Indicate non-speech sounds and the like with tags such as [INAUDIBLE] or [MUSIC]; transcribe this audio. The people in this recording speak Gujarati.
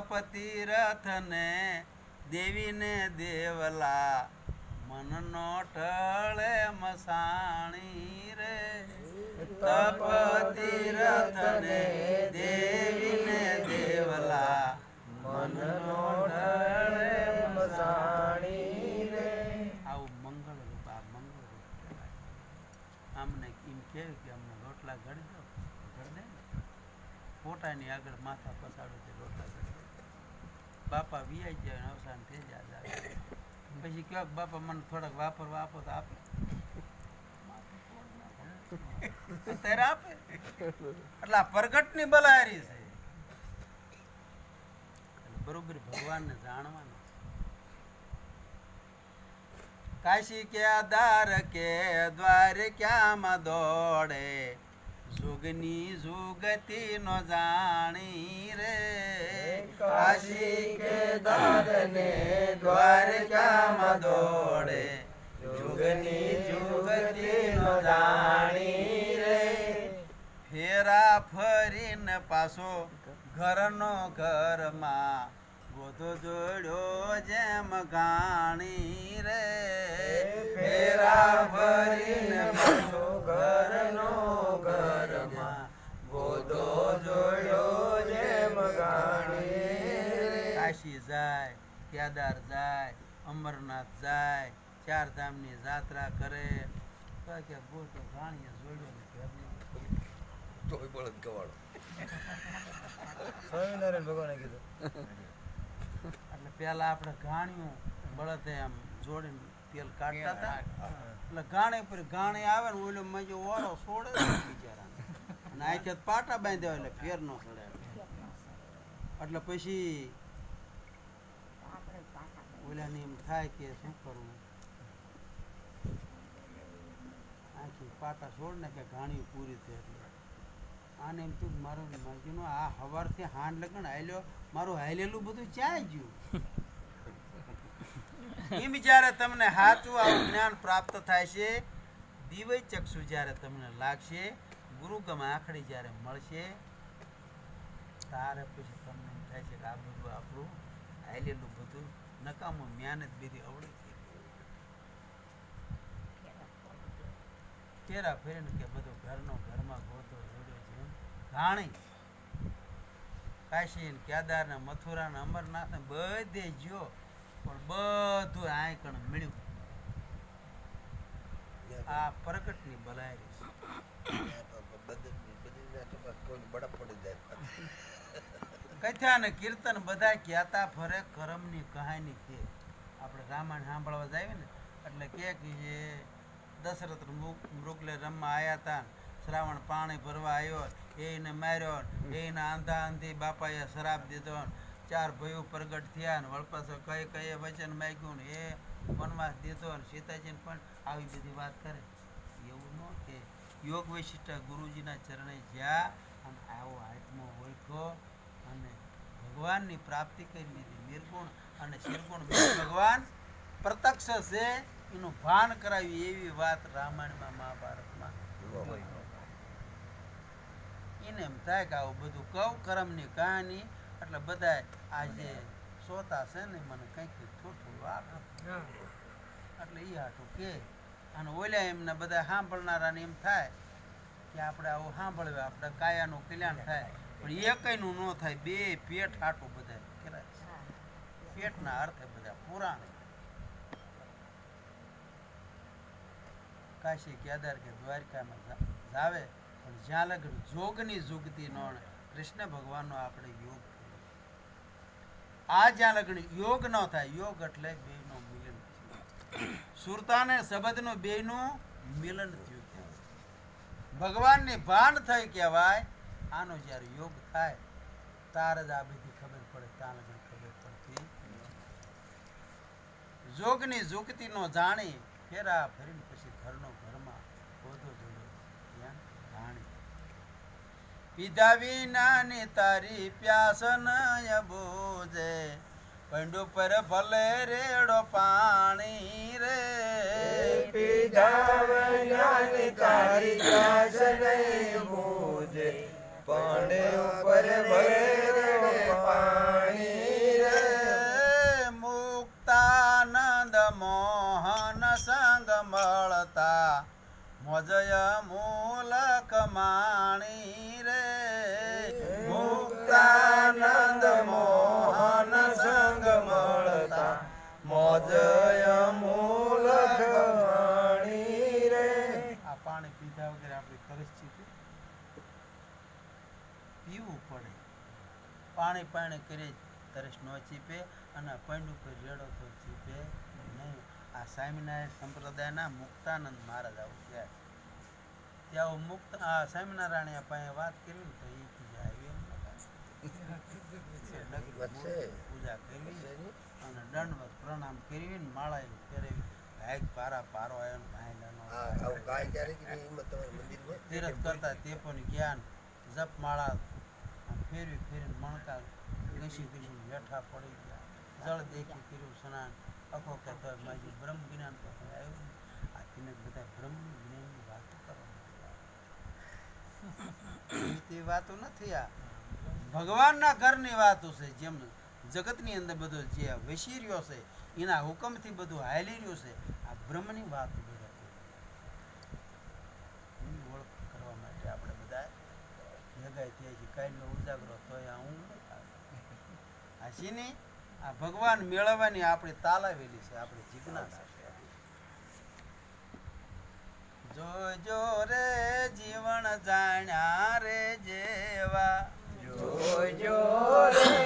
તપતી રથને દેવીને દેવલા. મનનો ટળે મસાણી રે. તપતિ રથને દેવીને દેવલા. મનનો ટળે મસાણી રે. આવું મંગળ રૂપ આ મંગળ રૂપ કહેવાય. આમને એમ કહેવું કે અમને રોટલા ઘડી દો. ઘડી દે ને. પોતાની આગળ માથા પસાડો તે રોટલા ઘડી બાપા વિયાઈ જાય અવસાન થઈ જાય પછી કહો બાપા મને થોડાક વાપરવા આપો તો આપે. અત્યારે આપે. એટલે આ પ્રગટની બલારી છે. બરોબર ભગવાનને જાણવાનું કાશી કે દાર કે દ્વાર ક્યાં દોડે? જુગની જુગતી નો જાણી રે. કાશી કે દાદને દ્વારકામાં દોડે. જોગની જુગતી નો જાણી રે. ફેરા ફરીને પાછો ઘરનો ઘરમાં ગોધો જોડ્યો જેમ ગાણી રે. ફેરા ફરીને જોડ્યો જેમ ગાણી કાશી જાય કેદાર જાય અમરનાથ જાય ચાર ધામની જાત્રા કરે. તો કે ગોતો ગાણીએ જોડ્યો ને તોય બળદ કવાડો સ્વામિનારાયણ ભગવાને કીધું. એટલે પેલા આપણે ગાણિયું બળદે એમ જોડીને તેલ કાઢતા હતા. એટલે ગાણે પર ગાણે આવે ને ઓલો મજો ઓળો છોડે ને અને પાટા બાંધ્યા એટલે ફેર નો ચડે. એટલે પછી ઓલાને એમ થાય કે શું કરવું? આખી પાટા છોડ ને કે ઘાણી પૂરી થઈ એટલે. આને એમ તું મારું મરજીનું આ હવારથી હાંડ લગન હાલ્યો મારું હાલેલું બધું ચાય ગયું. [LAUGHS] એમ જ્યારે તમને સાચું આવું જ્ઞાન પ્રાપ્ત થાય છે. દિવ્ય ચક્ષુ જ્યારે તમને લાગશે ગુરુગમ આંખડી જ્યારે મળશે, તારે પછી તમને થાય છે કે આ બધું આપણું હાલેલું બધું નકામું મહેનત બધી અવળી થઈ. તેરા ફેરીને કે બધો ઘરનો ઘરમાં ગોતો જોડ્યો છે ઘાણી. કાશી કેદાર ને મથુરા ને અમરનાથ ને બધે જ્યો, પણ બધું આંકણ મળ્યું. આ પ્રગટની બલાયરી કથા ને કીર્તન બધા કહેતા ફરે, કરમની કહાની કે. આપણે રામાયણ સાંભળવા જાય ને, એટલે કે કે દશરથ મૃગ- મૃગલે રમવા આવ્યા હતા શ્રાવણ પાણી ભરવા આવ્યો એને માર્યો એને આંધા આંધી બાપાએ શરાબ દીધો ચાર ભયો પ્રગટ થયા ને વળપાસો કઈ કઈ વચન માગ્યું ને એ વનવાસ દીધો ને સીતાજીને પણ આવી બધી વાત કરે. એવું ન કે. યોગ વિશિષ્ટ ગુરુજીના ચરણે જ્યાં અને આવો આત્મો ઓળખો અને ભગવાનની પ્રાપ્તિ કરી લીધી. નિર્ગુણ અને શિરગુણ ભગવાન પ્રત્યક્ષ છે એનું ભાન કરાવી એવી વાત રામાયણમાં મહાભારતમાં એને એમ થાય કે આવું બધું કવ કરમની કહાની એટલે બધા આજે સોતા છે ને મને કંઈક થોડું થોડું આપે એટલે એ હાટું કે અને ઓલ્યા એમને બધા સાંભળનારાને એમ થાય કે આપણે આવું સાંભળવે આપણે કાયાનું કલ્યાણ થાય. પણ એકનું ન થાય બે પેટ હાટું બધા કરાય પેટના અર્થે બધા પુરાણ. કાશી કેદાર કે દ્વારકામાં જાવે પણ જ્યાં લગ જોગની જુગતી નોણ કૃષ્ણ ભગવાનનો આપણે યોગ. આ જ્યાં લગ્ન યોગ ન થાય, યોગ એટલે બેનો મિલન થયું સુરતાને શબ્દનું બેનું મિલન થયું. ભગવાનની ભાન થઈ કહેવાય, આનો જ્યારે યોગ થાય, તાર જ આ બધી ખબર પડે ત્યાં લગન ખબર પડતી જોગની જુગતી નો જાણી, ફેરા ફરીને પછી ઘરનો પીધા વિનાની તારી પ્યાસ નય બુજે પંડુ પર ભલે રેડો પાણી રે. પીધા વૈજ્ઞાની તારી પ્યાસ નય બૂજે પાંડે ઉપર ભરે પાણી રે. મુક્તાનંદ મોહન સંગ મળતા. મોજય મૂલક માણી વાણી રે. આ પાણી પીધા વગર આપણી પરિસ્થિતિ પીવું પડે. પાણી પાણી કરી તરસ ન ચીપે અને પૈંડું પર રેડો તો ચીપે નહીં. આ સ્વામિનારાયણ સંપ્રદાયના મુક્તાનંદ મહારાજ આવું કહે ત્યાં મુક્ત આ સ્વામિનારાયણ પાસે વાત કરી ને તો એ પૂજા આવી [LAUGHS] પૂજા કરવી અને દંડવત પ્રણામ કરવીને માળા ફેરવી. ભાઈ પારા પારો આવ્યો તીરથ કરતા તે પણ જ્ઞાન જપ માળા ફેરવી ફેરીને મણકા ઘસી ઘસી બેઠા પડી ગયા. જળ દેખી કર્યું સ્નાન. અખો કરતા માજી બ્રહ્મ જ્ઞાન પર આવ્યું. આ તેને બધા બ્રહ્મ જ્ઞાનની વાતો કરવા [COUGHS] તે વાતો નથી આ. ભગવાનના ઘરની વાતો છે જેમ જગતની અંદર બધો જે વેસી રહ્યો છે, એના હુકમથી બધું હાલી રહ્યું છે, આ બ્રહ્મની વાત ભગવાન મેળવવાની આપણી તાલાવેલી છે, આપણી જીજ્ઞાસા છે. જોજો રે જીવન જાણ્યા રે જેવા. જો